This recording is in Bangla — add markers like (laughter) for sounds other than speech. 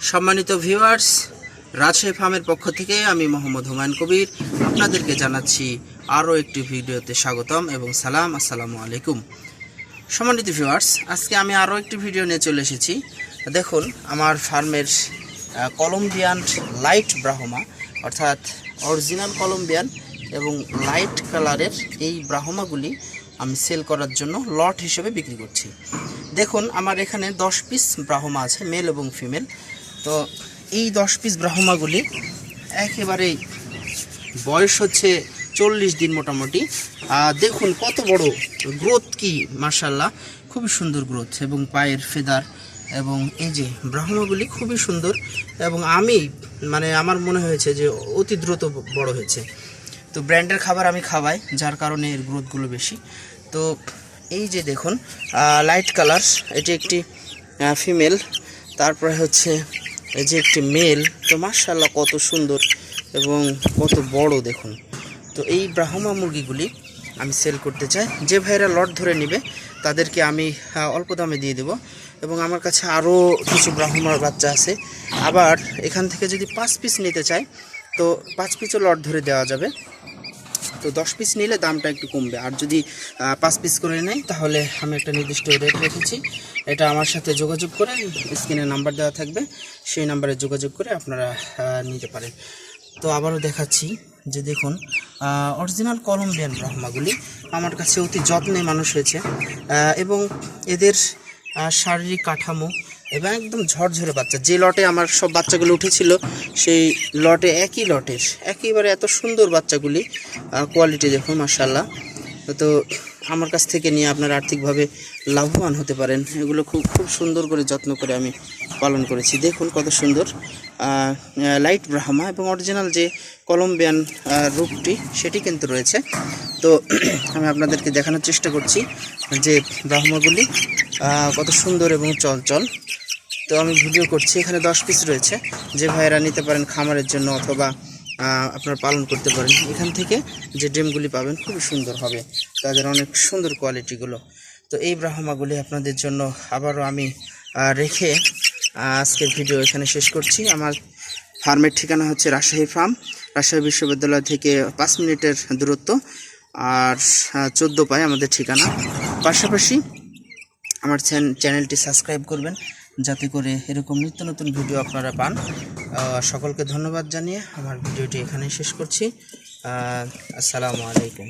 সম্মানিত ভিউয়ার্স রাজশাহী ফার্মের পক্ষ থেকে আমি মোহাম্মদ হুমায়ুন কবির। আপনাদেরকে জানাচ্ছি আরও একটি ভিডিওতে স্বাগতম এবং সালাম, আসসালামু আলাইকুম। সম্মানিত ভিউয়ার্স আজকে আমি আরও একটি ভিডিও নিয়ে চলে এসেছি। দেখুন, আমার ফার্মের কলম্বিয়ান লাইট ব্রাহ্মা অর্থাৎ অরিজিনাল কলম্বিয়ান এবং লাইট কালারের এই ব্রাহ্মাগুলি আমি সেল করার জন্য লট হিসেবে বিক্রি করছি। দেখুন, আমার এখানে দশ পিস ব্রাহ্মা আছে মেল এবং ফিমেল তো এই দশ পিস ব্রাহ্মাগুলি একেবারেই বয়স হচ্ছে চল্লিশ দিন মোটামুটি। দেখুন কত বড় গ্রোথ কি মার্শাল্লাহ খুবই সুন্দর গ্রোথ এবং পায়ের ফেদার এবং এই যে ব্রাহ্মণগুলি খুবই সুন্দর এবং আমি মানে আমার মনে হয়েছে যে অতি দ্রুত বড় হয়েছে। তো ব্র্যান্ডের খাবার আমি খাওয়াই, যার কারণে এর গ্রোথগুলো বেশি। তো এই যে দেখুন লাইট কালার এটি একটি ফিমেল তারপরে হচ্ছে এই যে একটি মেল, তো মার্শাল্লাহ কত সুন্দর এবং কত বড় দেখুন। তো এই ব্রাহ্মা মুরগিগুলি আমি সেল করতে চাই। যে ভাইরা লট ধরে নেবে, তাদেরকে আমি অল্প দামে দিয়ে দেব এবং আমার কাছে আরও কিছু ব্রাহ্মার বাচ্চা আছে। আবার এখান থেকে যদি পাঁচ পিস নিতে চাই তো পাঁচ পিসও লট ধরে দেওয়া যাবে। তো দশ পিস নিলে দামটা একটু কমবে। আর যদি পাঁচ পিস করে নেয়, তাহলে আমি একটা নির্দিষ্ট রেট রেখেছি। এটা আমার সাথে যোগাযোগ করে স্ক্রিনে নাম্বার দেওয়া থাকবে। সেই নাম্বারে যোগাযোগ করে আপনারা নিতে পারেন। তো আবারও দেখাচ্ছি যে দেখুন অরিজিনাল কলম্বিয়ান ব্রাহ্মাগুলি আমার কাছে অতি যত্নে মানুষ হয়েছে। এবং এদের শারীরিক কাঠামো এবং একদম ঝরঝরে বাচ্চা। যে লটে আমার সব বাচ্চাগুলো উঠেছিল, সেই লটে একই লটের একেবারে এত সুন্দর বাচ্চাগুলি কোয়ালিটি দেখুন মার্শাল্লাহ তো আমার কাছ থেকে নিয়ে আপনারা আর্থিকভাবে লাভবান হতে পারেন। এগুলো খুব খুব সুন্দর করে যত্ন করে আমি পালন করেছি। দেখুন কত সুন্দর। লাইট ব্রাহ্মা এবং অরিজিনাল যে কলম্বিয়ান রূপটি, সেটি কিন্তু রয়েছে। তো (clears throat) আমি আপনাদেরকে দেখানোর চেষ্টা করছি যে ব্রাহ্মাগুলি কত সুন্দর এবং চঞ্চল। তো আমি ভিডিও করছি। এখানে দশ পিস রয়েছে। যে ভাইয়েরা নিতে পারেন খামারের জন্য অথবা আপনারা পালন করতে পারেন, এখান থেকে যে ডিমগুলি পাবেন খুবই সুন্দর হবে। তাদের অনেক সুন্দর কোয়ালিটিগুলো তো এই ব্রাহ্মাগুলি আপনাদের জন্য আবারও আমি রেখে আজকের ভিডিও এখানে শেষ করছি। আমার ফার্মের ঠিকানা হচ্ছে রাজশাহী ফার্ম, রাজশাহী বিশ্ববিদ্যালয় থেকে পাঁচ মিনিটের দূরত্ব আর চোদ্দ পায় আমাদের ঠিকানা। পাশাপাশি আমার চ্যান- চ্যানেলটি সাবস্ক্রাইব করবেন। যাতে করে এরকম নিত্য নতুন ভিডিও আপনারা পান। সকলকে ধন্যবাদ জানিয়ে আমার ভিডিওটি এখানেই শেষ করছি। আসসালামু আলাইকুম।